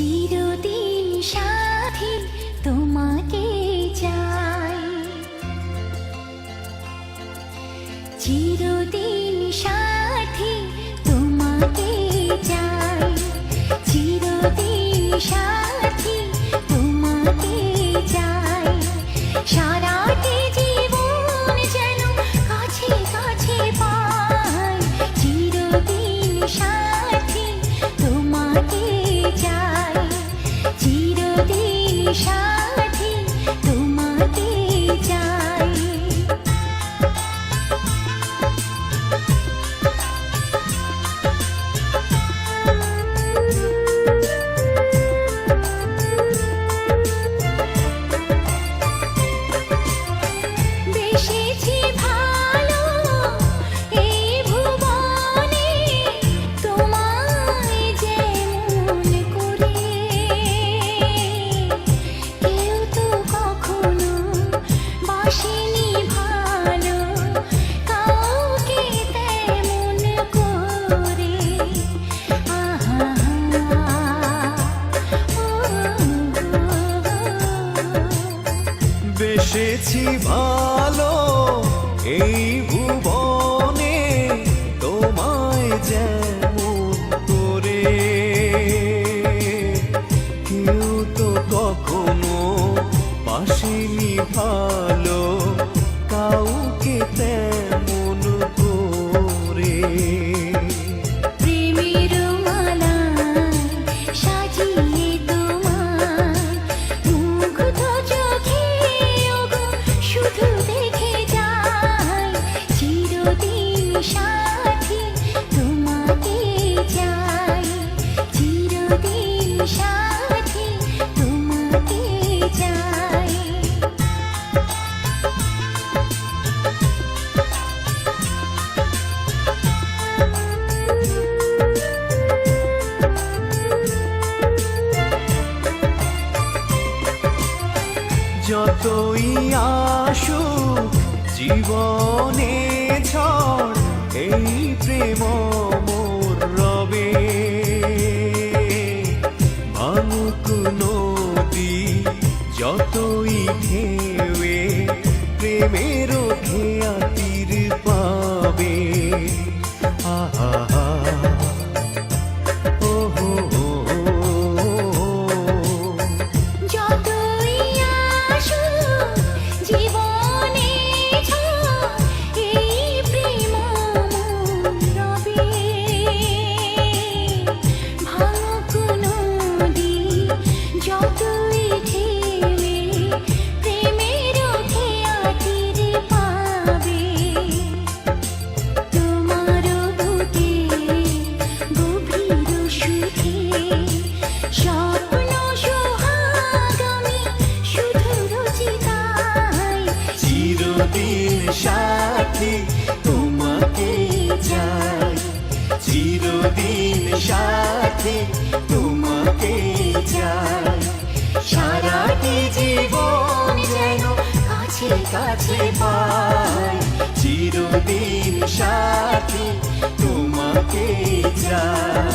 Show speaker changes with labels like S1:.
S1: চিরদিন সাথী তোমাকে বেঁচেছি ভালো এই
S2: যতই আসু জীবনে ঝড়, এই প্রেম মোর রবে। মানুক নদী যতই ঢেউয়ে প্রেমের খেয়াতির পাবে। আহা। সাথে তোমাকে চাই। সারাটি জীবন যেন কাছে কাছে পাই। চিরদিন সাথে তোমাকে চাই।